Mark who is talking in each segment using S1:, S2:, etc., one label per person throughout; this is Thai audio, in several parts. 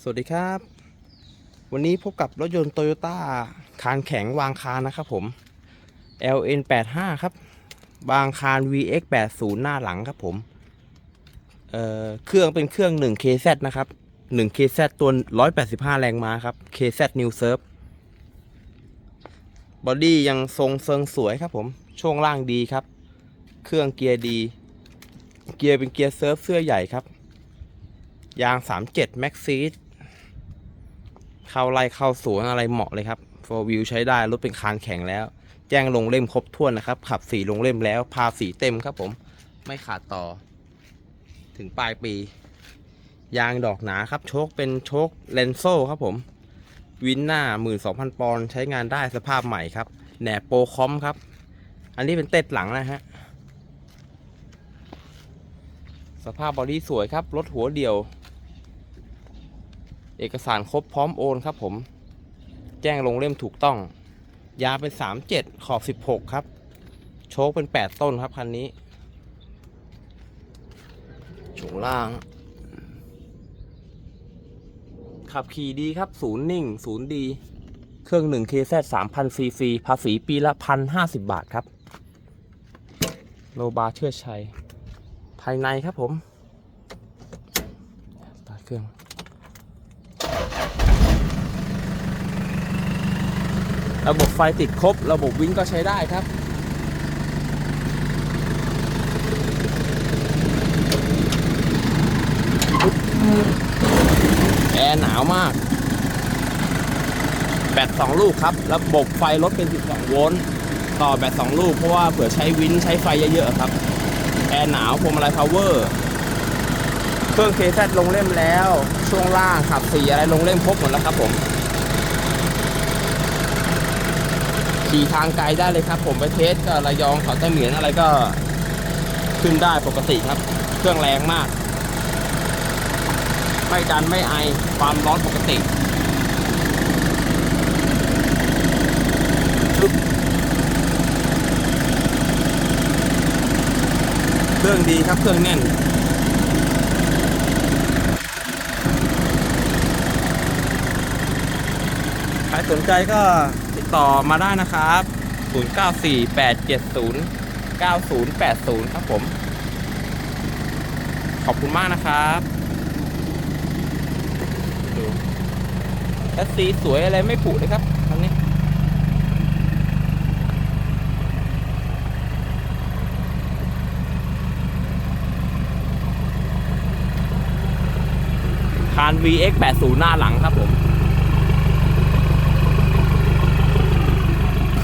S1: สวัสดีครับ วันนี้พบกับรถยนต์โตโยต้าคานแข็งวางคานนะครับผม LN85 ครับวางคาน VX80 หน้าหลังครับผมเเครื่องเป็นเครื่อง 1KZ นะครับ 1KZ ตัว 185 แรงม้าครับ KZ New Surf บอดี้ยังทรงเซิงสวยครับผม ช่วงล่างดีครับ เครื่องเกียร์ดี เกียร์เป็นเกียร์เซิร์ฟเสื้อใหญ่ครับ ยาง 37 Max Seat เข้าไล่เข้าสวนอะไรเหมาะเลยครับ 4 Wheel ใช้ได้ รถเป็นคานแข็งแล้ว แจ้งลงเล่มครบถ้วนนะครับ ขับสีลงเล่มแล้ว พาสีเต็มครับผม ไม่ขาดต่อ ถึงปลายปี ยางดอกหนาครับ โชคเป็นโชคเลนโซครับผม วินหน้า 12,000 ปอนด์ใช้งานได้สภาพใหม่ครับ แหนบโปรคอมครับ อันนี้เป็นเต็ดหลังนะฮะสภาพบอดี้สวยครับ รถหัวเดี่ยว เอกสารครบพร้อมโอนครับผม แจ้งลงเล่มถูกต้อง ยาเป็น 37 ขอบ 16 ครับ โชคเป็น 8 ต้นครับคันนี้ช่วงล่าง ขับขี่ดีครับ ศูนย์นิ่ง ศูนย์ดี เครื่อง 1KZ 3,000 ซีซี ภาษีปีละ 1,050 บาทครับ โลบาเชื่อชัย ภายในครับผม ตาเครื่อง ระบบไฟติดครบ ระบบวิ่งก็ใช้ได้ครับ แอร์หนาวมาก แบต2ลูกครับ ระบบไฟรถเป็น 12 โวลต์ ต่อแบต2ลูก เพราะว่าเผื่อใช้วินใช้ไฟเยอะๆครับ แอร์หนาวพวงมาลัยพาวเวอร์เครื่องเคซลงเล่มแล้ว ช่วงล่างขับสีอะไรลงเล่มครบหมดแล้วครับผม ขี่ทางไกลได้เลยครับ ผมไปเทสก็ระยองเขาใต้เหมียนอะไรก็ขึ้นได้ปกติครับ เครื่องแรงมาก ไม่ดันไม่ไอความร้อนปกติเครื่องดีครับเครื่องแน่นใครสนใจก็ ต่อมาได้นะครับ 0948709080 ครับผม ขอบคุณมากนะครับดูแท็สีสวยอะไรไม่ผุเลยครับคันนี้คาน VX80 หน้าหลังครับผม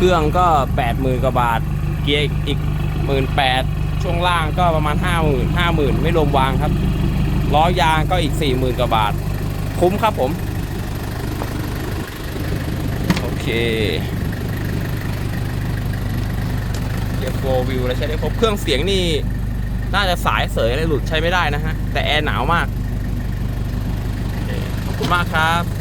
S1: เครื่องก็80,000กว่าบาท เกียร์อีก18,000ช่วงล่างก็ประมาณ50,000 50,000ไม่รวมวางครับล้อยางก็อีก40,000กว่าบาท คุ้มครับผม โอเคเกียร์โฟวิวอะไรใช้ได้ครบเครื่องเสียงนี่ น่าจะสายเสยอะไรหลุดใช้ไม่ได้นะฮะ แต่แอร์หนาวมากขอบคุณมากครับ